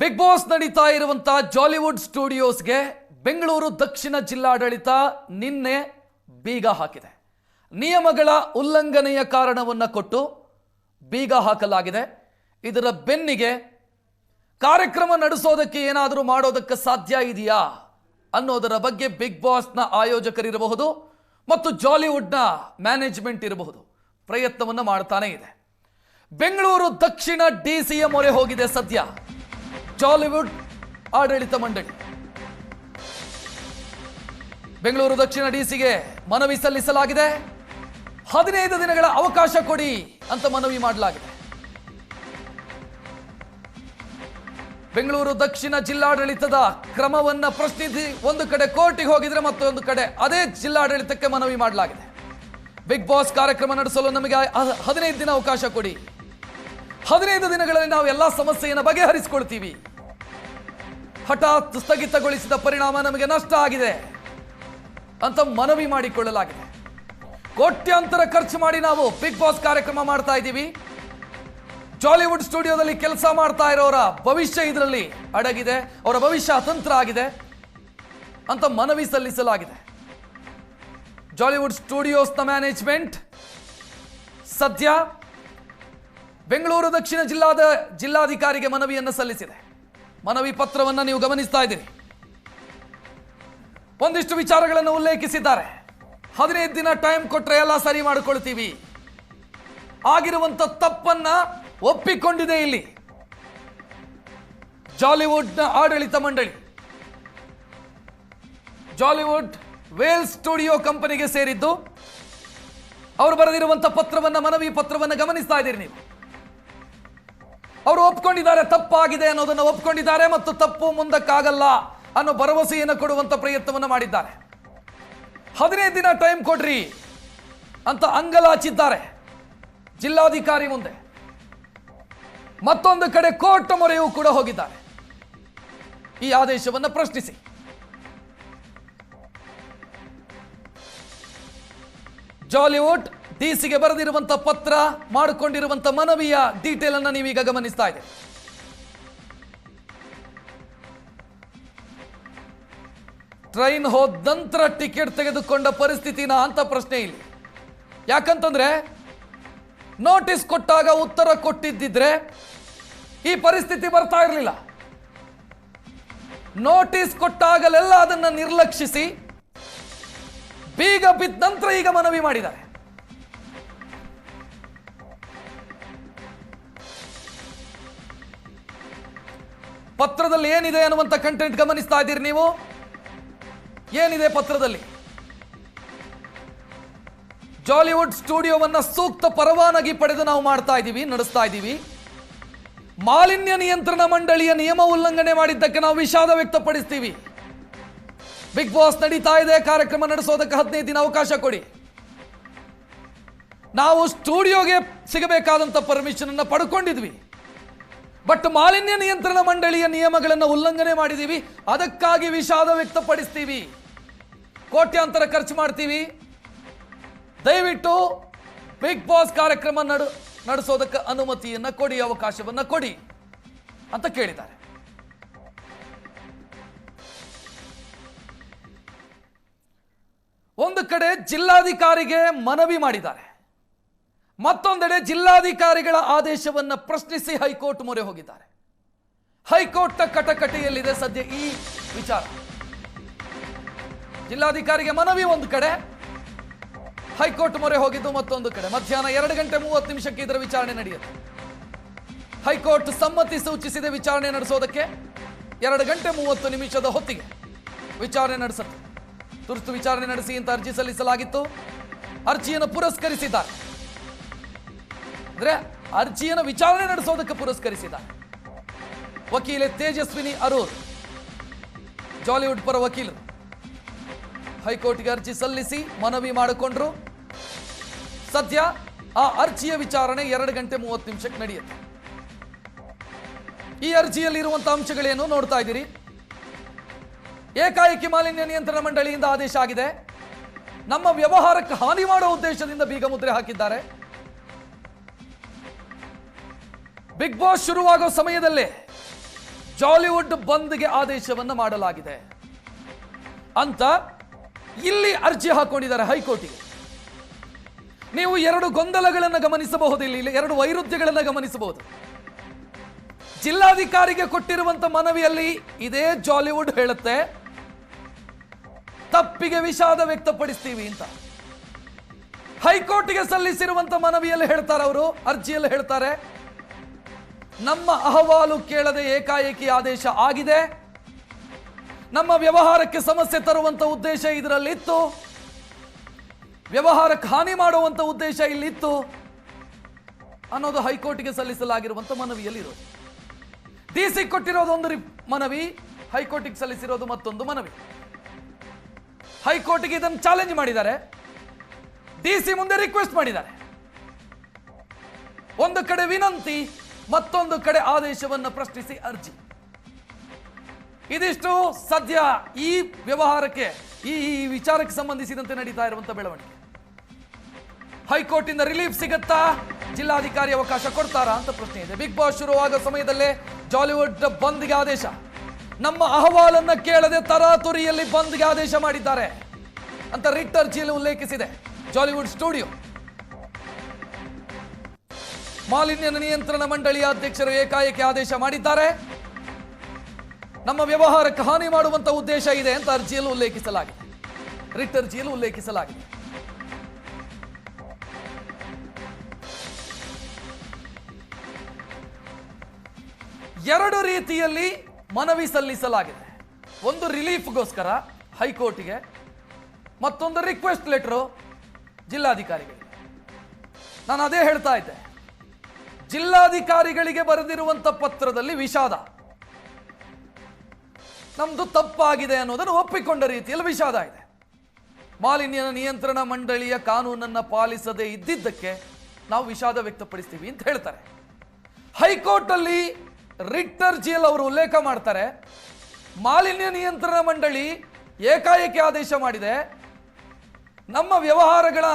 Big boss ನಡೀತಾ ಇರುವಂತ ಜಾಲಿವುಡ್ ಸ್ಟುಡಿಯೋಸ್ಗೆ ಬೆಂಗಳೂರು ದಕ್ಷಿಣ ಜಿಲ್ಲಾಡಳಿತ ನಿನ್ನೆ ಬೀಗ ಹಾಕಿದೆ. ನಿಯಮಗಳ ಉಲ್ಲಂಘನೆಯ ಕಾರಣವನ್ನು ಕೊಟ್ಟು ಬೀಗ ಹಾಕಲಾಗಿದೆ. ಇದರ ಬೆನ್ನಿಗೆ ಕಾರ್ಯಕ್ರಮ ನಡೆಸೋದಕ್ಕೆ ಏನಾದರೂ ಮಾಡೋದಕ್ಕೆ ಸಾಧ್ಯ ಇದೆಯಾ ಅನ್ನೋದರ ಬಗ್ಗೆ ಬಿಗ್ ಬಾಸ್ನ ಆಯೋಜಕರಿರಬಹುದು ಮತ್ತು ಜಾಲಿವುಡ್ನ ಮ್ಯಾನೇಜ್ಮೆಂಟ್ ಇರಬಹುದು. ಪ್ರಯತ್ನವನ್ನು ಮಾಡ್ತಾನೆ ಇದೆ. ಬೆಂಗಳೂರು ದಕ್ಷಿಣ ಡಿಸಿಯ ಮೊರೆ ಹೋಗಿದೆ ಸದ್ಯ. ಜಾಲಿವುಡ್ ಆಡಳಿತ ಮಂಡಳಿ. ಬೆಂಗಳೂರು ದಕ್ಷಿಣ ಡಿಸಿಗೆ ಮನವಿ ಸಲ್ಲಿಸಲಾಗಿದೆ. ಹದಿನೈದು ದಿನಗಳ ಅವಕಾಶ ಕೊಡಿ ಅಂತ ಮನವಿ ಮಾಡಲಾಗಿದೆ. ಬೆಂಗಳೂರು ದಕ್ಷಿಣ ಜಿಲ್ಲಾಡಳಿತದ ಕ್ರಮವನ್ನ ಪ್ರಶ್ನಿಸಿ ಒಂದು ಕಡೆ ಕೋರ್ಟಿಗೆ ಹೋಗಿದ್ರೆ ಮತ್ತೊಂದು ಕಡೆ ಅದೇ ಜಿಲ್ಲಾಡಳಿತಕ್ಕೆ ಮನವಿ ಮಾಡಲಾಗಿದೆ. ಬಿಗ್ ಬಾಸ್ ಕಾರ್ಯಕ್ರಮ ನಡೆಸಲು ನಮಗೆ ಹದಿನೈದು ದಿನ ಅವಕಾಶ ಕೊಡಿ. ಹದಿನೈದು ದಿನಗಳಲ್ಲಿ ನಾವು ಎಲ್ಲ ಸಮಸ್ಯೆಯನ್ನು ಬಗೆಹರಿಸಿಕೊಳ್ತೀವಿ. ಹಠಾತ್ ಸ್ಥಗಿತಗೊಳಿಸಿದ ಪರಿಣಾಮ ನಮಗೆ ನಷ್ಟ ಆಗಿದೆ ಅಂತ ಮನವಿ ಮಾಡಿಕೊಳ್ಳಲಾಗಿದೆ. ಕೋಟ್ಯಾಂತರ ಖರ್ಚು ಮಾಡಿ ನಾವು ಬಿಗ್ ಬಾಸ್ ಕಾರ್ಯಕ್ರಮ ಮಾಡ್ತಾ ಇದ್ದೀವಿ. ಜಾಲಿವುಡ್ ಸ್ಟುಡಿಯೋದಲ್ಲಿ ಕೆಲಸ ಮಾಡ್ತಾ ಇರೋರ ಭವಿಷ್ಯ ಇದರಲ್ಲಿ ಅಡಗಿದೆ, ಅವರ ಭವಿಷ್ಯ ಅತಂತ್ರ ಆಗಿದೆ ಅಂತ ಮನವಿ ಸಲ್ಲಿಸಲಾಗಿದೆ. ಜಾಲಿವುಡ್ ಸ್ಟುಡಿಯೋಸ್ನ ಮ್ಯಾನೇಜ್ಮೆಂಟ್ ಸದ್ಯ ಬೆಂಗಳೂರು ದಕ್ಷಿಣ ಜಿಲ್ಲಾದ ಜಿಲ್ಲಾಧಿಕಾರಿಗೆ ಮನವಿಯನ್ನು ಸಲ್ಲಿಸಿದೆ. ಮನವಿ ಪತ್ರವನ್ನು ನೀವು ಗಮನಿಸ್ತಾ ಇದ್ದೀರಿ. ಒಂದಿಷ್ಟು ವಿಚಾರಗಳನ್ನು ಉಲ್ಲೇಖಿಸಿದ್ದಾರೆ. ಹದಿನೈದು ದಿನ ಟೈಮ್ ಕೊಟ್ಟರೆ ಎಲ್ಲ ಸರಿ ಮಾಡಿಕೊಳ್ತೀವಿ. ಆಗಿರುವಂಥ ತಪ್ಪನ್ನ ಒಪ್ಪಿಕೊಂಡಿದೆ ಇಲ್ಲಿ. ಜಾಲಿವುಡ್ನ ಆಡಳಿತ ಮಂಡಳಿ. ಜಾಲಿವುಡ್ ವೇಲ್ ಸ್ಟುಡಿಯೋ ಕಂಪನಿಗೆ ಸೇರಿದ್ದು. ಅವರು ಬರೆದಿರುವಂಥ ಪತ್ರವನ್ನ, ಮನವಿ ಪತ್ರವನ್ನ ಗಮನಿಸ್ತಾ ಇದ್ದೀರಿ ನೀವು. ಅವರು ಒಪ್ಕೊಂಡಿದ್ದಾರೆ, ತಪ್ಪಾಗಿದೆ ಅನ್ನೋದನ್ನು ಒಪ್ಕೊಂಡಿದ್ದಾರೆ ಮತ್ತು ತಪ್ಪು ಮುಂದಕ್ಕಾಗಲ್ಲ ಅನ್ನೋ ಭರವಸೆಯನ್ನು ಕೊಡುವಂತ ಪ್ರಯತ್ನವನ್ನು ಮಾಡಿದ್ದಾರೆ. ಹದಿನೈದು ದಿನ ಟೈಮ್ ಕೊಡ್ರಿ ಅಂತ ಅಂಗಲಾಚಿದ್ದಾರೆ ಜಿಲ್ಲಾಧಿಕಾರಿ ಮುಂದೆ. ಮತ್ತೊಂದು ಕಡೆ ಕೋರ್ಟ್ ಮೊರೆಯೂ ಕೂಡ ಹೋಗಿದ್ದಾರೆ. ಈ ಆದೇಶವನ್ನು ಪ್ರಶ್ನಿಸಿ. ಜಾಲಿವುಡ್ ಡಿಸಿಗೆ ಬರೆದಿರುವಂತ ಪತ್ರ, ಮಾಡಿಕೊಂಡಿರುವಂತ ಮನವಿಯ ಡೀಟೇಲ್ ಅನ್ನು ನೀವೀಗ ಗಮನಿಸ್ತಾ ಇದೆ ಟ್ರೈನ್ ಹೋದ ನಂತರ ಟಿಕೆಟ್ ತೆಗೆದುಕೊಂಡ ಪರಿಸ್ಥಿತಿನ ಅಂತ ಪ್ರಶ್ನೆ ಇಲ್ಲಿ. ಯಾಕಂತಂದ್ರೆ ನೋಟಿಸ್ ಕೊಟ್ಟಾಗ ಉತ್ತರ ಕೊಟ್ಟಿದ್ದಿದ್ರೆ ಈ ಪರಿಸ್ಥಿತಿ ಬರ್ತಾ ಇರಲಿಲ್ಲ. ನೋಟಿಸ್ ಕೊಟ್ಟಾಗಲೆಲ್ಲ ಅದನ್ನು ನಿರ್ಲಕ್ಷಿಸಿ ಬೀಗ ಬಿದ್ದ ನಂತರ ಈಗ ಮನವಿ ಮಾಡಿದ್ದಾರೆ. ಪತ್ರದಲ್ಲಿ ಏನಿದೆ ಅನ್ನುವಂಥ ಕಂಟೆಂಟ್ ಗಮನಿಸ್ತಾ ಇದ್ದೀರಿ ನೀವು? ಏನಿದೆ ಪತ್ರದಲ್ಲಿ? ಜಾಲಿವುಡ್ ಸ್ಟುಡಿಯೋವನ್ನ ಸೂಕ್ತ ಪರವಾನಗಿ ಪಡೆದು ನಾವು ಮಾಡ್ತಾ ಇದ್ದೀವಿ, ನಡೆಸ್ತಾ ಇದ್ದೀವಿ. ಮಾಲಿನ್ಯ ನಿಯಂತ್ರಣ ಮಂಡಳಿಯ ನಿಯಮ ಉಲ್ಲಂಘನೆ ಮಾಡಿದ್ದಕ್ಕೆ ನಾವು ವಿಷಾದ ವ್ಯಕ್ತಪಡಿಸ್ತೀವಿ. ಬಿಗ್ ಬಾಸ್ ನಡೀತಾ ಇದೆ, ಕಾರ್ಯಕ್ರಮ ನಡೆಸೋದಕ್ಕೆ ಹದಿನೈದು ದಿನ ಅವಕಾಶ ಕೊಡಿ. ನಾವು ಸ್ಟುಡಿಯೋಗೆ ಸಿಗಬೇಕಾದಂಥ ಪರ್ಮಿಷನ್ ಅನ್ನು ಪಡ್ಕೊಂಡಿದ್ವಿ. ಬಟ್ ಮಾಲಿನ್ಯ ನಿಯಂತ್ರಣ ಮಂಡಳಿಯ ನಿಯಮಗಳನ್ನು ಉಲ್ಲಂಘನೆ ಮಾಡಿದ್ದೀವಿ. ಅದಕ್ಕಾಗಿ ವಿಷಾದ ವ್ಯಕ್ತಪಡಿಸ್ತೀವಿ. ಕೋಟ್ಯಾಂತರ ಖರ್ಚು ಮಾಡ್ತೀವಿ. ದಯವಿಟ್ಟು ಬಿಗ್ ಬಾಸ್ ಕಾರ್ಯಕ್ರಮ ನಡು, ನಡೆಸೋದಕ್ಕೆ ಅನುಮತಿಯನ್ನ ಕೊಡಿ, ಅವಕಾಶವನ್ನ ಕೊಡಿ ಅಂತ ಕೇಳಿದ್ದಾರೆ. ಒಂದು ಕಡೆ ಜಿಲ್ಲಾಧಿಕಾರಿಗೆ ಮನವಿ ಮಾಡಿದ್ದಾರೆ. ಮತ್ತೊಂದೆಡೆ ಜಿಲ್ಲಾಧಿಕಾರಿಗಳ ಆದೇಶವನ್ನ ಪ್ರಶ್ನಿಸಿ ಹೈಕೋರ್ಟ್ ಮೊರೆ ಹೋಗಿದ್ದಾರೆ. ಹೈಕೋರ್ಟ್ನ ಕಟಕಟೆಯಲ್ಲಿದೆ ಸದ್ಯ ಈ ವಿಚಾರ. ಜಿಲ್ಲಾಧಿಕಾರಿಗೆ ಮನವಿ ಒಂದು ಕಡೆ, ಹೈಕೋರ್ಟ್ ಮೊರೆ ಹೋಗಿದ್ದು ಮತ್ತೊಂದು ಕಡೆ. ಮಧ್ಯಾಹ್ನ ಎರಡು ಗಂಟೆ ಮೂವತ್ತು ನಿಮಿಷಕ್ಕೆ ಇದರ ವಿಚಾರಣೆ ನಡೆಯುತ್ತೆ. ಹೈಕೋರ್ಟ್ ಸಮ್ಮತಿ ಸೂಚಿಸಿದೆ ವಿಚಾರಣೆ ನಡೆಸೋದಕ್ಕೆ ಎರಡು ಗಂಟೆ ಮೂವತ್ತು ನಿಮಿಷದ ಹೊತ್ತಿಗೆ ವಿಚಾರಣೆ ನಡೆಸುತ್ತೆ. ತುರ್ತು ವಿಚಾರಣೆ ನಡೆಸಿ ಅಂತ ಅರ್ಜಿ ಸಲ್ಲಿಸಲಾಗಿತ್ತು. ಅರ್ಜಿಯನ್ನು ಪುರಸ್ಕರಿಸಿದ್ದಾರೆ. ಅಂದ್ರೆ ಅರ್ಜಿಯನ್ನು ವಿಚಾರಣೆ ನಡೆಸೋದಕ್ಕೆ ಪುರಸ್ಕರಿಸಿದ. ವಕೀಲೆ ತೇಜಸ್ವಿನಿ ಅರೂರ್, ಜಾಲಿವುಡ್ ಪರ ವಕೀಲರು. ಹೈಕೋರ್ಟ್ಗೆ ಅರ್ಜಿ ಸಲ್ಲಿಸಿ ಮನವಿ ಮಾಡಿಕೊಂಡ್ರು. ಸದ್ಯ ಆ ಅರ್ಜಿಯ ವಿಚಾರಣೆ ಎರಡು ಗಂಟೆ ಮೂವತ್ತು ನಿಮಿಷಕ್ಕೆ ನಡೆಯುತ್ತೆ. ಈ ಅರ್ಜಿಯಲ್ಲಿರುವಂತಹ ಅಂಶಗಳೇನು ನೋಡ್ತಾ ಇದ್ದೀರಿ? ಏಕಾಏಕಿ ಮಾಲಿನ್ಯ ನಿಯಂತ್ರಣ ಮಂಡಳಿಯಿಂದ ಆದೇಶ ಆಗಿದೆ. ನಮ್ಮ ವ್ಯವಹಾರಕ್ಕೆ ಹಾನಿ ಮಾಡುವ ಉದ್ದೇಶದಿಂದ ಬೀಗ ಮುದ್ರೆ ಹಾಕಿದ್ದಾರೆ. ಬಿಗ್ ಬಾಸ್ ಶುರುವಾಗೋ ಸಮಯದಲ್ಲಿ ಜಾಲಿವುಡ್ ಬಂದ್ಗೆ ಆದೇಶವನ್ನು ಮಾಡಲಾಗಿದೆ. ಅಂತ ಇಲ್ಲಿ ಅರ್ಜಿ ಹಾಕೊಂಡಿದ್ದಾರೆ ಹೈಕೋರ್ಟಿಗೆ. ನೀವು ಎರಡು ಗೊಂದಲಗಳನ್ನು ಗಮನಿಸಬಹುದು ಇಲ್ಲಿ ಎರಡು ವೈರುಧ್ಯಗಳನ್ನು ಗಮನಿಸಬಹುದು. ಜಿಲ್ಲಾಧಿಕಾರಿಗೆ ಕೊಟ್ಟಿರುವಂತ ಮನವಿಯಲ್ಲಿ ಇದೇ ಜಾಲಿವುಡ್ ಹೇಳುತ್ತೆ, ತಪ್ಪಿಗೆ ವಿಷಾದ ವ್ಯಕ್ತಪಡಿಸ್ತೀವಿ ಅಂತ. ಹೈಕೋರ್ಟ್ಗೆ ಸಲ್ಲಿಸಿರುವಂತ ಮನವಿಯಲ್ಲಿ ಹೇಳ್ತಾರೆ ಅವರು, ಅರ್ಜಿಯಲ್ಲಿ ಹೇಳ್ತಾರೆ ನಮ್ಮ ಅಹವಾಲು ಕೇಳದೆ ಏಕಾಏಕಿ ಆದೇಶ ಆಗಿದೆ. ನಮ್ಮ ವ್ಯವಹಾರಕ್ಕೆ ಸಮಸ್ಯೆ ತರುವಂತ ಉದ್ದೇಶ ಇದರಲ್ಲಿತ್ತು. ವ್ಯವಹಾರಕ್ಕೆ ಹಾನಿ ಮಾಡುವಂತ ಉದ್ದೇಶ ಇಲ್ಲಿತ್ತು. ಅನ್ನೋದು ಹೈಕೋರ್ಟ್ಗೆ ಸಲ್ಲಿಸಲಾಗಿರುವಂತ ಮನವಿಯಲ್ಲಿರೋದು. ಡಿಸಿ ಕೊಟ್ಟಿರೋದು ಒಂದು ಮನವಿ, ಹೈಕೋರ್ಟ್ಗೆ ಸಲ್ಲಿಸಿರೋದು ಮತ್ತೊಂದು ಮನವಿ. ಹೈಕೋರ್ಟ್ಗೆ ಇದನ್ನು ಚಾಲೆಂಜ್ ಮಾಡಿದ್ದಾರೆ. ಡಿಸಿ ಮುಂದೆ ರಿಕ್ವೆಸ್ಟ್ ಮಾಡಿದ್ದಾರೆ. ಒಂದು ಕಡೆ ವಿನಂತಿ ಮತ್ತೊಂದು ಕಡೆ ಆದೇಶವನ್ನು ಪ್ರಶ್ನಿಸಿ ಅರ್ಜಿ. ಇದಿಷ್ಟು ಸದ್ಯ ಈ ವ್ಯವಹಾರಕ್ಕೆ, ಈ ವಿಚಾರಕ್ಕೆ ಸಂಬಂಧಿಸಿದಂತೆ ನಡೀತಾ ಇರುವಂತಹ ಬೆಳವಣಿಗೆ. ಹೈಕೋರ್ಟ್ ಇಂದ ರಿಲೀಫ್ ಸಿಗುತ್ತಾ? ಜಿಲ್ಲಾಧಿಕಾರಿ ಅವಕಾಶ ಕೊಡ್ತಾರಾ ಅಂತ ಪ್ರಶ್ನೆ ಇದೆ. ಬಿಗ್ ಬಾಸ್ ಶುರುವಾದ ಸಮಯದಲ್ಲೇ ಜಾಲಿವುಡ್ ಬಂದ್ಗೆ ಆದೇಶ. ನಮ್ಮ ಅಹವಾಲನ್ನ ಕೇಳದೆ ತರಾತುರಿಯಲ್ಲಿ ಬಂದ್ಗೆ ಆದೇಶ ಮಾಡಿದ್ದಾರೆ ಅಂತ ರಿಟ್ ಅರ್ಜಿಯಲ್ಲಿ ಉಲ್ಲೇಖಿಸಿದೆ. Jollywood studio. ಮಾಲಿನ್ಯ ನಿಯಂತ್ರಣ ಮಂಡಳಿಯ ಅಧ್ಯಕ್ಷರು ಏಕಾಏಕಿ ಆದೇಶ ಮಾಡಿದ್ದಾರೆ. ನಮ್ಮ ವ್ಯವಹಾರಕ್ಕೆ ಹಾನಿ ಮಾಡುವಂತ ಉದ್ದೇಶ ಇದೆ ಅಂತ ಅರ್ಜಿಯಲ್ಲಿ ಉಲ್ಲೇಖಿಸಲಾಗಿದೆ. ರಿಟ್ ಅರ್ಜಿಯಲ್ಲಿ ಉಲ್ಲೇಖಿಸಲಾಗಿದೆ. ಎರಡು ರೀತಿಯಲ್ಲಿ ಮನವಿ ಸಲ್ಲಿಸಲಾಗಿದೆ. ಒಂದು ರಿಲೀಫ್ಗೋಸ್ಕರ ಹೈಕೋರ್ಟ್ಗೆ, ಮತ್ತೊಂದು ರಿಕ್ವೆಸ್ಟ್ ಲೆಟರು ಜಿಲ್ಲಾಧಿಕಾರಿಗಳಿಗೆ. ನಾನು ಅದೇ ಹೇಳ್ತಾ ಇದ್ದೆ. ಜಿಲ್ಲಾಧಿಕಾರಿಗಳಿಗೆ ಬರೆದಿರುವಂತ ಪತ್ರದಲ್ಲಿ ವಿಷಾದ. ನಮ್ದು ತಪ್ಪಾಗಿದೆ ಅನ್ನೋದನ್ನು ಒಪ್ಪಿಕೊಂಡ ರೀತಿಯಲ್ಲಿ ವಿಷಾದ ಇದೆ. ಮಾಲಿನ್ಯ ನಿಯಂತ್ರಣ ಮಂಡಳಿಯ ಕಾನೂನನ್ನು ಪಾಲಿಸದೇ ಇದ್ದಿದ್ದಕ್ಕೆ ನಾವು ವಿಷಾದ ವ್ಯಕ್ತಪಡಿಸ್ತೀವಿ ಅಂತ ಹೇಳ್ತಾರೆ. ಹೈಕೋರ್ಟ್ ಅಲ್ಲಿ ರಿಕ್ಟರ್ ಅರ್ಜಿಯಲ್ಲಿ ಅವರು ಉಲ್ಲೇಖ ಮಾಡ್ತಾರೆ. ಮಾಲಿನ್ಯ ನಿಯಂತ್ರಣ ಮಂಡಳಿ ಏಕಾಏಕಿ ಆದೇಶ ಮಾಡಿದೆ. ನಮ್ಮ ವ್ಯವಹಾರಗಳ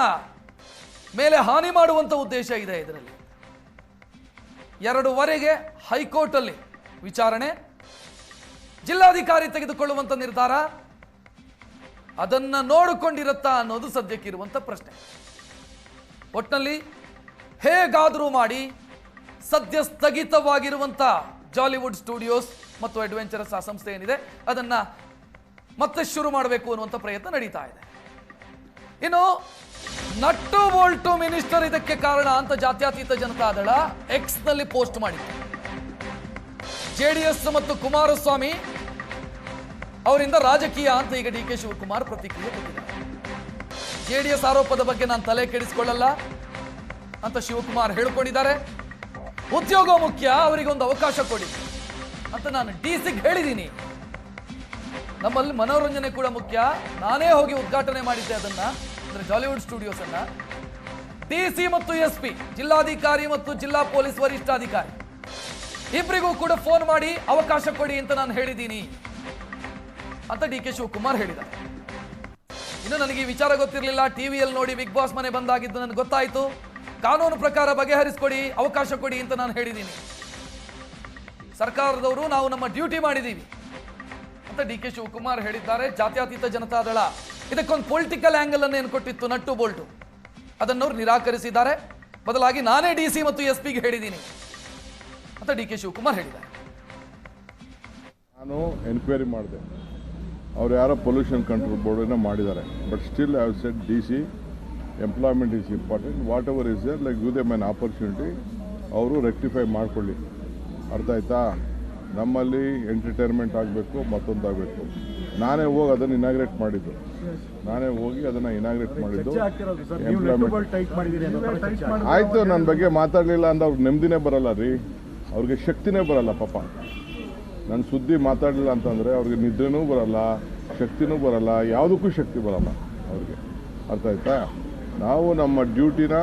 ಮೇಲೆ ಹಾನಿ ಮಾಡುವಂತ ಉದ್ದೇಶ ಇದೆ ಇದರಲ್ಲಿ. ಎರಡೂವರೆಗೆ ಹೈಕೋರ್ಟಲ್ಲಿ ವಿಚಾರಣೆ. ಜಿಲ್ಲಾಧಿಕಾರಿ ತೆಗೆದುಕೊಳ್ಳುವಂಥ ನಿರ್ಧಾರ. ಅದನ್ನ ನೋಡಿಕೊಂಡಿರುತ್ತಾ ಅನ್ನೋದು ಸದ್ಯಕ್ಕೆ ಇರುವಂಥ ಪ್ರಶ್ನೆ. ಒಟ್ಟಿನಲ್ಲಿ ಹೇಗಾದರೂ ಮಾಡಿ ಸದ್ಯ ಸ್ಥಗಿತವಾಗಿರುವಂತ ಜಾಲಿವುಡ್ ಸ್ಟುಡಿಯೋಸ್ ಮತ್ತು ಅಡ್ವೆಂಚರಸ್ ಆ ಸಂಸ್ಥೆ ಏನಿದೆ, ಅದನ್ನ ಮತ್ತೆ ಶುರು ಮಾಡಬೇಕು ಅನ್ನುವಂಥ ಪ್ರಯತ್ನ ನಡೀತಾ ಇದೆ. ಇನ್ನು ನಟ್ಟು ಬೋಲ್ಟು ಮಿನಿಸ್ಟರ್ ಇದಕ್ಕೆ ಕಾರಣ ಅಂತ ಜಾತ್ಯತೀತ ಜನತಾದಳ ಎಕ್ಸ್ನಲ್ಲಿ ಪೋಸ್ಟ್ ಮಾಡಿತ್ತು. ಜೆಡಿಎಸ್ ಮತ್ತು ಕುಮಾರಸ್ವಾಮಿ ಅವರಿಂದ ರಾಜಕೀಯ ಅಂತ ಈಗ ಡಿ ಕೆ ಶಿವಕುಮಾರ್ ಪ್ರತಿಕ್ರಿಯೆ ಕೊಟ್ಟಿದ್ದಾರೆ. ಜೆಡಿಎಸ್ ಆರೋಪದ ಬಗ್ಗೆ ನಾನು ತಲೆ ಕೆಡಿಸಿಕೊಳ್ಳಲ್ಲ ಅಂತ ಶಿವಕುಮಾರ್ ಹೇಳ್ಕೊಂಡಿದ್ದಾರೆ. ಉದ್ಯೋಗ ಮುಖ್ಯ ಅವರಿಗೆ ಒಂದು ಅವಕಾಶ ಕೊಡಿ ಅಂತ ನಾನು ಡಿ ಸಿಗ್ ಹೇಳಿದ್ದೀನಿ ನಮ್ಮಲ್ಲಿ ಮನೋರಂಜನೆ ಕೂಡ ಮುಖ್ಯ. ನಾನೇ ಹೋಗಿ ಉದ್ಘಾಟನೆ ಮಾಡಿದ್ದೆ ಅದನ್ನ, ಅಂದ್ರೆ ಜಾಲಿವುಡ್ ಸ್ಟುಡಿಯೋಸ್ ಅನ್ನ. ಡಿಸಿ ಮತ್ತು ಎಸ್ ಪಿ, ಜಿಲ್ಲಾಧಿಕಾರಿ ಮತ್ತು ಜಿಲ್ಲಾ ಪೊಲೀಸ್ ವರಿಷ್ಠಾಧಿಕಾರಿ. ಇಬ್ಬರಿಗೂ ಕೂಡ ಫೋನ್ ಮಾಡಿ ಅವಕಾಶ ಕೊಡಿ ಅಂತ ನಾನು ಹೇಳಿದ್ದೀನಿ ಅಂತ ಡಿ ಕೆ ಶಿವಕುಮಾರ್ ಹೇಳಿದ ಇನ್ನು ನನಗೆ ಈ ವಿಚಾರ ಗೊತ್ತಿರಲಿಲ್ಲ. ಟಿವಿಯಲ್ಲಿ ನೋಡಿ ಬಿಗ್ ಬಾಸ್ ಮನೆ ಬಂದಾಗಿದ್ದು ನನಗೆ ಗೊತ್ತಾಯಿತು. ಕಾನೂನು ಪ್ರಕಾರ ಬಗೆಹರಿಸಿಕೊಡಿ, ಅವಕಾಶ ಕೊಡಿ ಅಂತ ನಾನು ಹೇಳಿದ್ದೀನಿ ಸರ್ಕಾರದವರು ನಾವು ನಮ್ಮ ಡ್ಯೂಟಿ ಮಾಡಿದ್ದೀವಿ ಅಂತ ಡಿ ಕೆ ಶಿವಕುಮಾರ್ ಹೇಳಿದ್ದಾರೆ, ಜಾತ್ಯತೀತ ಜನತಾದಳ ಇದಕ್ಕೊಂದು ಪೊಲಿಟಿಕಲ್ ಆಂಗಲ್ ಅನ್ನು ಏನು ಕೊಟ್ಟಿತ್ತು? Nut bolt. ಅದನ್ನು ಅವ್ರು ನಿರಾಕರಿಸಿದ್ದಾರೆ. ಬದಲಾಗಿ ನಾನೇ ಡಿ ಸಿ ಮತ್ತು ಎಸ್ ಪಿಗೆ ಹೇಳಿದ್ದೀನಿ ಅಂತ ಡಿ ಕೆ ಶಿವಕುಮಾರ್ ಹೇಳಿದ್ದಾರೆ. ನಾನು ಎನ್ಕ್ವೈರಿ ಮಾಡಿದೆ. ಅವ್ರು ಯಾರೋ ಪೊಲ್ಯೂಷನ್ ಕಂಟ್ರೋಲ್ ಬೋರ್ಡನ್ನು ಮಾಡಿದ್ದಾರೆ. But still I set D C employment is important whatever is there like you them an opportunity ಅವರು ರೆಕ್ಟಿಫೈ ಮಾಡಿಕೊಳ್ಳಿ. ಅರ್ಥ ಆಯ್ತಾ? ನಮ್ಮಲ್ಲಿ ಎಂಟರ್ಟೈನ್ಮೆಂಟ್ ಆಗಬೇಕು ಮತ್ತೊಂದಾಗಬೇಕು ನಾನೇ ಹೋಗಿ ಅದನ್ನು ಇನಾಗ್ರೇಟ್ ಮಾಡಿದ್ದು. ನಾನೇ ಹೋಗಿ ಅದನ್ನು ಇನಾಗ್ರೇಟ್ ಮಾಡಿದ್ದು. ಆಯಿತು ನನ್ನ ಬಗ್ಗೆ ಮಾತಾಡಲಿಲ್ಲ ಅಂದ್ರೆ ಅವ್ರಿಗೆ ನೆಮ್ಮದಿನೇ ಬರಲ್ಲ ರೀ. ಅವ್ರಿಗೆ ಶಕ್ತಿನೇ ಬರಲ್ಲ ಪಾಪ. ನನ್ನ ಸುದ್ದಿ ಮಾತಾಡಲಿಲ್ಲ ಅಂತಂದರೆ ಅವ್ರಿಗೆ ನಿದ್ರೆನೂ ಬರಲ್ಲ ಶಕ್ತಿನೂ ಬರಲ್ಲ ಯಾವುದಕ್ಕೂ ಶಕ್ತಿ ಬರಲ್ಲ ಅವ್ರಿಗೆ. ಅರ್ಥ ಆಯ್ತಾ? ನಾವು ನಮ್ಮ ಡ್ಯೂಟಿನ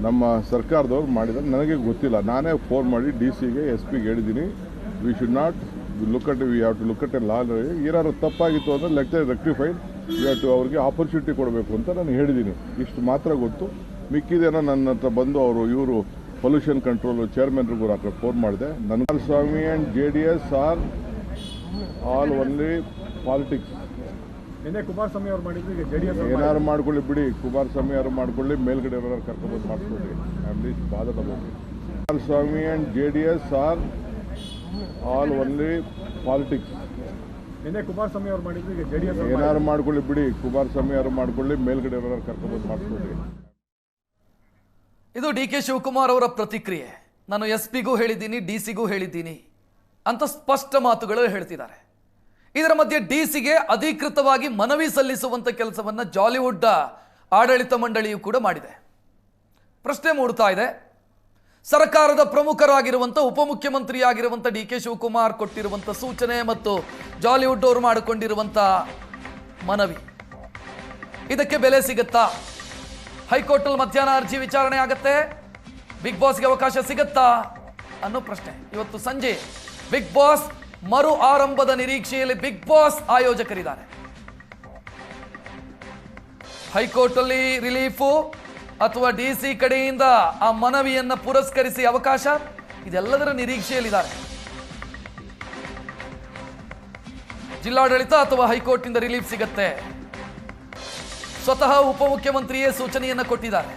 ನಮ್ಮ ಸರ್ಕಾರದವ್ರು ಮಾಡಿದ್ರೆ ನನಗೆ ಗೊತ್ತಿಲ್ಲ. ನಾನೇ ಫೋನ್ ಮಾಡಿ ಡಿ ಸಿಗೆ ಎಸ್ ಪಿಗೆ ಹೇಳಿದ್ದೀನಿ. We should not look at we have to look at a law ಏನಾದ್ರು ತಪ್ಪಾಗಿತ್ತು ಅಂದರೆ ಲೆಕ್ ರೆಕ್ಟಿಫೈಡ್ ವಿ ಹ್ಯಾವ್ ಟು ಅವ್ರಿಗೆ ಆಪರ್ಚುನಿಟಿ ಕೊಡಬೇಕು ಅಂತ ನಾನು ಹೇಳಿದ್ದೀನಿ ಇಷ್ಟು ಮಾತ್ರ ಗೊತ್ತು. ಮಿಕ್ಕಿದೇನೋ ನನ್ನ ಹತ್ರ ಬಂದು ಅವರು ಇವರು ಪೊಲ್ಯೂಷನ್ ಕಂಟ್ರೋಲ್ ಚೇರ್ಮನ್ರಿಗೂ ಹತ್ರ ಫೋನ್ ಮಾಡಿದೆ. ನನ್ನ ಸ್ವಾಮಿ and J D S R all only politics ಏನಾದ್ರು ಕುಮಾರಸ್ವಾಮಿ ಅವ್ರು ಮಾಡಿದ್ರು ಮಾಡ್ಕೊಳ್ಳಿ ಬಿಡಿ. ಕುಮಾರಸ್ವಾಮಿ ಅವರು ಮಾಡ್ಕೊಳ್ಳಿ ಮೇಲ್ಗಡೆ ಮಾಡಿಸ್ಕೊಳ್ಳಿ ಫ್ಯಾಮಿಲಿ ಬಾಧದ ಬಗ್ಗೆ Kumaraswamy and J D S R all only politics ಏನಾದ್ರು ಕುಮಾರಸ್ವಾಮಿ ಅವ್ರು ಮಾಡಿದ್ರು ಈಗ ಜೆಡಿಎಸ್ ಏನಾರು ಮಾಡ್ಕೊಳ್ಳಿ ಬಿಡಿ. ಕುಮಾರಸ್ವಾಮಿ ಅವರು ಮಾಡ್ಕೊಳ್ಳಿ ಮೇಲ್ಗಡೆ ಕರ್ಕೊಂಡು ಮಾಡ್ಕೊಳ್ಳಿ ಇದು ಡಿ ಕೆ ಶಿವಕುಮಾರ್ ಅವರ ಪ್ರತಿಕ್ರಿಯೆ. ನಾನು ಎಸ್ ಪಿಗೂ ಹೇಳಿದ್ದೀನಿ ಡಿ ಸಿಗೂ ಹೇಳಿದ್ದೀನಿ. ಅಂತ ಸ್ಪಷ್ಟ ಮಾತುಗಳು ಹೇಳ್ತಿದ್ದಾರೆ. ಇದರ ಮಧ್ಯೆ ಡಿ ಸಿಗೆ ಅಧಿಕೃತವಾಗಿ ಮನವಿ ಸಲ್ಲಿಸುವಂತ ಕೆಲಸವನ್ನ ಜಾಲಿವುಡ್ ಆಡಳಿತ ಮಂಡಳಿಯು ಕೂಡ ಮಾಡಿದೆ. ಪ್ರಶ್ನೆ ಮೂಡ್ತಾ ಇದೆ. ಸರ್ಕಾರದ ಪ್ರಮುಖರಾಗಿರುವಂಥ ಉಪಮುಖ್ಯಮಂತ್ರಿಯಾಗಿರುವಂಥ ಡಿ ಕೆ ಶಿವಕುಮಾರ್ ಕೊಟ್ಟಿರುವಂಥ ಸೂಚನೆ ಮತ್ತು ಜಾಲಿವುಡ್ ಅವರು ಮಾಡಿಕೊಂಡಿರುವಂಥ ಮನವಿ. ಇದಕ್ಕೆ ಬೆಲೆ ಸಿಗುತ್ತಾ? ಹೈಕೋರ್ಟಲ್ಲಿ ಮಧ್ಯಾಹ್ನ ಅರ್ಜಿ ವಿಚಾರಣೆ ಆಗತ್ತೆ. ಬಿಗ್ ಬಾಸ್ಗೆ ಅವಕಾಶ ಸಿಗುತ್ತಾ? ಅನ್ನೋ ಪ್ರಶ್ನೆ. ಇವತ್ತು ಸಂಜೆ ಬಿಗ್ ಬಾಸ್ ಮರು ಆರಂಭದ ನಿರೀಕ್ಷೆಯಲ್ಲಿ ಬಿಗ್ ಬಾಸ್ ಆಯೋಜಕರಿದ್ದಾರೆ. ಹೈಕೋರ್ಟಲ್ಲಿ ರಿಲೀಫು. ಅಥವಾ ಡಿ ಸಿ ಕಡೆಯಿಂದ ಆ ಮನವಿಯನ್ನ ಪುರಸ್ಕರಿಸಿ ಅವಕಾಶ? ಇದೆಲ್ಲದರ ನಿರೀಕ್ಷೆಯಲ್ಲಿದ್ದಾರೆ. ಜಿಲ್ಲಾಡಳಿತ ಅಥವಾ ಹೈಕೋರ್ಟ್ನಿಂದ ರಿಲೀಫ್ ಸಿಗತ್ತೆ. ಸ್ವತಃ ಉಪಮುಖ್ಯಮಂತ್ರಿಯೇ ಸೂಚನೆಯನ್ನ ಕೊಟ್ಟಿದ್ದಾರೆ.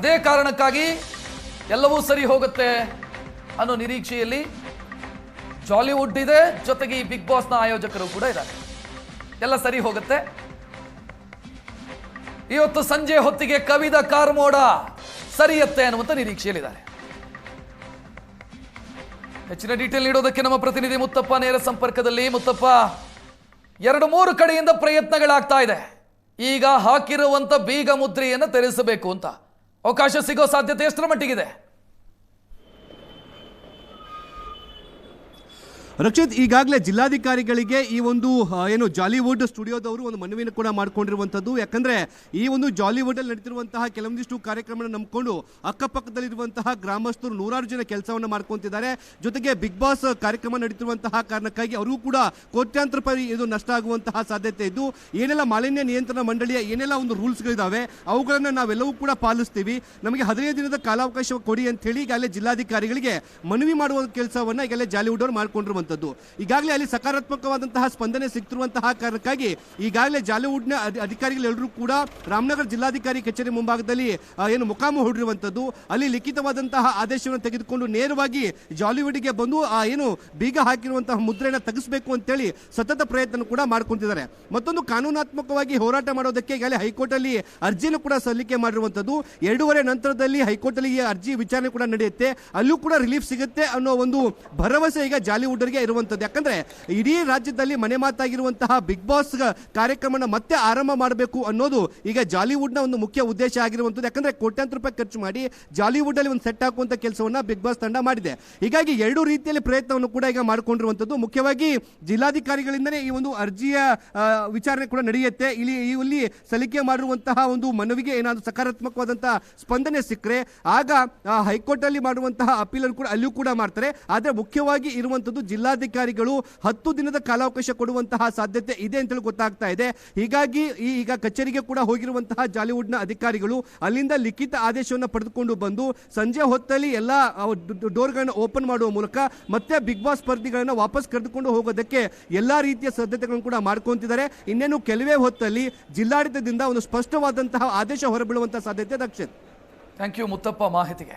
ಅದೇ ಕಾರಣಕ್ಕಾಗಿ ಎಲ್ಲವೂ ಸರಿ ಹೋಗುತ್ತೆ ಅನ್ನೋ ನಿರೀಕ್ಷೆಯಲ್ಲಿ ಜಾಲಿವುಡ್ ಇದೆ, ಜೊತೆಗೆ ಈ ಬಿಗ್ ಬಾಸ್ನ ಆಯೋಜಕರು ಕೂಡ ಇದ್ದಾರೆ. ಎಲ್ಲ ಸರಿ ಹೋಗುತ್ತೆ. ಇವತ್ತು ಸಂಜೆ ಹೊತ್ತಿಗೆ ಕವಿದ ಕಾರ್ಮೋಡ ಸರಿಯತ್ತೆ ಅನ್ನುವಂಥ ನಿರೀಕ್ಷೆಯಲ್ಲಿದ್ದಾರೆ. ಹೆಚ್ಚಿನ ಡೀಟೇಲ್ ನೀಡೋದಕ್ಕೆ ನಮ್ಮ ಪ್ರತಿನಿಧಿ ಮುತ್ತಪ್ಪ ನೇರ ಸಂಪರ್ಕದಲ್ಲಿ. ಮುತ್ತಪ್ಪ, ಎರಡು ಮೂರು ಕಡೆಯಿಂದ ಪ್ರಯತ್ನಗಳಾಗ್ತಾ ಇದೆ. ಈಗ ಹಾಕಿರುವಂತ ಬೀಗ ಮುದ್ರೆಯನ್ನು ತೆರೆಸಬೇಕು ಅಂತ ಅವಕಾಶ ಸಿಗೋ ಸಾಧ್ಯತೆ ಎಷ್ಟರ ಮಟ್ಟಿಗಿದೆ? ರಕ್ಷಿತ್, ಈಗಾಗಲೇ ಜಿಲ್ಲಾಧಿಕಾರಿಗಳಿಗೆ ಈ ಒಂದು ಏನು ಜಾಲಿವುಡ್ ಸ್ಟುಡಿಯೋದವರು ಒಂದು ಮನವಿಯನ್ನು ಕೂಡ ಮಾಡ್ಕೊಂಡಿರುವಂಥದ್ದು. ಯಾಕಂದರೆ ಈ ಒಂದು ಜಾಲಿವುಡಲ್ಲಿ ನಡೀತಿರುವಂತಹ ಕೆಲವೊಂದಿಷ್ಟು ಕಾರ್ಯಕ್ರಮನ ನಂಬಿಕೊಂಡು ಅಕ್ಕಪಕ್ಕದಲ್ಲಿರುವಂತಹ ಗ್ರಾಮಸ್ಥರು ನೂರಾರು ಜನ ಕೆಲಸವನ್ನು ಮಾಡ್ಕೊತಿದ್ದಾರೆ. ಜೊತೆಗೆ ಬಿಗ್ ಬಾಸ್ ಕಾರ್ಯಕ್ರಮ ನಡೀತಿರುವಂತಹ ಕಾರಣಕ್ಕಾಗಿ ಅವರಿಗೂ ಕೂಡ ಕೋಟ್ಯಾಂತರ ರೂಪಾಯಿ ಇದು ನಷ್ಟ ಆಗುವಂತಹ ಸಾಧ್ಯತೆ ಇದ್ದು, ಏನೆಲ್ಲ ಮಾಲಿನ್ಯ ನಿಯಂತ್ರಣ ಮಂಡಳಿಯ ಏನೆಲ್ಲ ಒಂದು ರೂಲ್ಸ್ಗಳಿದ್ದಾವೆ ಅವುಗಳನ್ನು ನಾವೆಲ್ಲವೂ ಕೂಡ ಪಾಲಿಸ್ತೀವಿ. ನಮಗೆ ಹದಿನೈದು ದಿನದ ಕಾಲಾವಕಾಶ ಕೊಡಿ ಅಂತ ಹೇಳಿ ಈಗಾಗಲೇ ಜಿಲ್ಲಾಧಿಕಾರಿಗಳಿಗೆ ಮನವಿ ಮಾಡುವ ಕೆಲಸವನ್ನು ಈಗಾಗಲೇ ಜಾಲಿವುಡ್ ಅವರು ಮಾಡ್ಕೊಂಡಿರುವಂತದ್ದು ಈಗಾಗಲೇ ಅಲ್ಲಿ ಸಕಾರಾತ್ಮಕವಾದಂತಹ ಸ್ಪಂದನೆ ಸಿಗ್ತಿರುವಂತಹ ಕಾರಣಕ್ಕಾಗಿ ಈಗಾಗಲೇ ಜಾಲಿವುಡ್ನ ಅಧಿ- ಅಧಿಕಾರಿಗಳೆಲ್ಲರೂ ಕೂಡ ರಾಮನಗರ ಜಿಲ್ಲಾಧಿಕಾರಿ ಕಚೇರಿ ಮುಂಭಾಗದಲ್ಲಿ ಏನು ಮುಖಾಮು ಹೊಡಿರುವಂಥದ್ದು ಅಲ್ಲಿ ಲಿಖಿತವಾದಂತಹ ಆದೇಶವನ್ನು ತೆಗೆದುಕೊಂಡು ನೇರವಾಗಿ ಜಾಲಿವುಡ್ಗೆ ಬಂದು, ಆ, ಏನು ಬೀಗ ಹಾಕಿರುವಂತಹ ಮುದ್ರೆಯನ್ನು ತೆಗೆಸಬೇಕು ಅಂತೇಳಿ ಸತತ ಪ್ರಯತ್ನ ಕೂಡ ಮಾಡ್ಕೊಂತಿದ್ದಾರೆ. ಮತ್ತೊಂದು ಕಾನೂನಾತ್ಮಕವಾಗಿ ಹೋರಾಟ ಮಾಡೋದಕ್ಕೆ ಈಗಾಗಲೇ ಹೈಕೋರ್ಟ್ ಅಲ್ಲಿ ಅರ್ಜಿಯನ್ನು ಕೂಡ ಸಲ್ಲಿಕೆ ಮಾಡಿರುವಂಥದ್ದು. ಎರಡೂವರೆ ನಂತರದಲ್ಲಿ ಹೈಕೋರ್ಟ್ ಅಲ್ಲಿ ಅರ್ಜಿ ವಿಚಾರಣೆ ಕೂಡ ನಡೆಯುತ್ತೆ. ಅಲ್ಲೂ ಕೂಡ ರಿಲೀಫ್ ಸಿಗುತ್ತೆ ಅನ್ನೋ ಒಂದು ಭರವಸೆ ಈಗ ಜಾಲಿವುಡ್ಗೆ ಇರುವಂತದ್ದು ಯಾಕಂದ್ರೆ ಇಡೀ ರಾಜ್ಯದಲ್ಲಿ ಮನೆ ಮಾತಾಗಿರುವಂತಹ ಬಿಗ್ ಬಾಸ್ ಕಾರ್ಯಕ್ರಮನ ಮತ್ತೆ ಆರಂಭ ಮಾಡಬೇಕು ಅನ್ನೋದು ಈಗ ಜಾಲಿವುಡ್ನ ಒಂದು ಮುಖ್ಯ ಉದ್ದೇಶ ಆಗಿರುವಂತದ್ದು ಯಾಕಂದ್ರೆ ಕೋಟ್ಯಾಂತರ ರೂಪಾಯಿ ಖರ್ಚು ಮಾಡಿ ಜಾಲಿವುಡ್ ಅಲ್ಲಿ ಒಂದು ಸೆಟ್ ಹಾಕುವಂತ ಕೆಲಸವನ್ನ ಬಿಗ್ ಬಾಸ್ ತಂಡ ಮಾಡಿದೆ. ಹೀಗಾಗಿ ಎರಡು ರೀತಿಯಲ್ಲಿ ಪ್ರಯತ್ನವನ್ನು ಕೂಡ ಈಗ ಮಾಡಿಕೊಂಡಿರುವಂತದ್ದು ಮುಖ್ಯವಾಗಿ ಜಿಲ್ಲಾಧಿಕಾರಿಗಳಿಂದನೇ ಈ ಒಂದು ಅರ್ಜಿಯ ವಿಚಾರಣೆ ಕೂಡ ನಡೆಯುತ್ತೆ. ಇಲ್ಲಿ ಇಲ್ಲಿ ಸಲ್ಲಿಕೆ ಮಾಡಿರುವಂತಹ ಒಂದು ಮನವಿಗೆ ಏನಾದರೂ ಸಕಾರಾತ್ಮಕವಾದಂತಹ ಸ್ಪಂದನೆ ಸಿಕ್ಕರೆ ಆಗ ಹೈಕೋರ್ಟ್ ಅಲ್ಲಿ ಮಾಡುವಂತಹ ಅಪೀಲ್ ಕೂಡ ಅಲ್ಲಿಯೂ ಕೂಡ ಮಾಡ್ತಾರೆ. ಆದ್ರೆ ಮುಖ್ಯವಾಗಿ ಇರುವಂತದ್ದು ಜಿಲ್ಲಾಧಿಕಾರಿಗಳು ಹತ್ತು ದಿನದ ಕಾಲಾವಕಾಶ ಕೊಡುವಂತಹ ಸಾಧ್ಯತೆ ಇದೆ ಅಂತೇಳಿ ಗೊತ್ತಾಗ್ತಾ ಇದೆ. ಹೀಗಾಗಿ ಈಗ ಕಚೇರಿಗೆ ಕೂಡ ಹೋಗಿರುವಂತಹ ಜಾಲಿವುಡ್ನ ಅಧಿಕಾರಿಗಳು ಅಲ್ಲಿಂದ ಲಿಖಿತ ಆದೇಶವನ್ನು ಪಡೆದುಕೊಂಡು ಬಂದು ಸಂಜೆ ಹೊತ್ತಲ್ಲಿ ಎಲ್ಲ ಡೋರ್ಗಳನ್ನು ಓಪನ್ ಮಾಡುವ ಮೂಲಕ ಮತ್ತೆ ಬಿಗ್ ಬಾಸ್ ಸ್ಪರ್ಧಿಗಳನ್ನು ವಾಪಸ್ ಕರೆದುಕೊಂಡು ಹೋಗೋದಕ್ಕೆ ಎಲ್ಲಾ ರೀತಿಯ ಸಾಧ್ಯತೆಗಳನ್ನು ಕೂಡ ಮಾಡ್ಕೊಂತಿದ್ದಾರೆ. ಇನ್ನೇನು ಕೆಲವೇ ಹೊತ್ತಲ್ಲಿ ಜಿಲ್ಲಾಡಳಿತದಿಂದ ಒಂದು ಸ್ಪಷ್ಟವಾದಂತಹ ಆದೇಶ ಹೊರಬೀಳುವಂತಹ ಸಾಧ್ಯತೆ ದಕ್ಷಿಣ ಥ್ಯಾಂಕ್ ಯು ಮುತ್ತಪ್ಪ, ಮಾಹಿತಿಗೆ.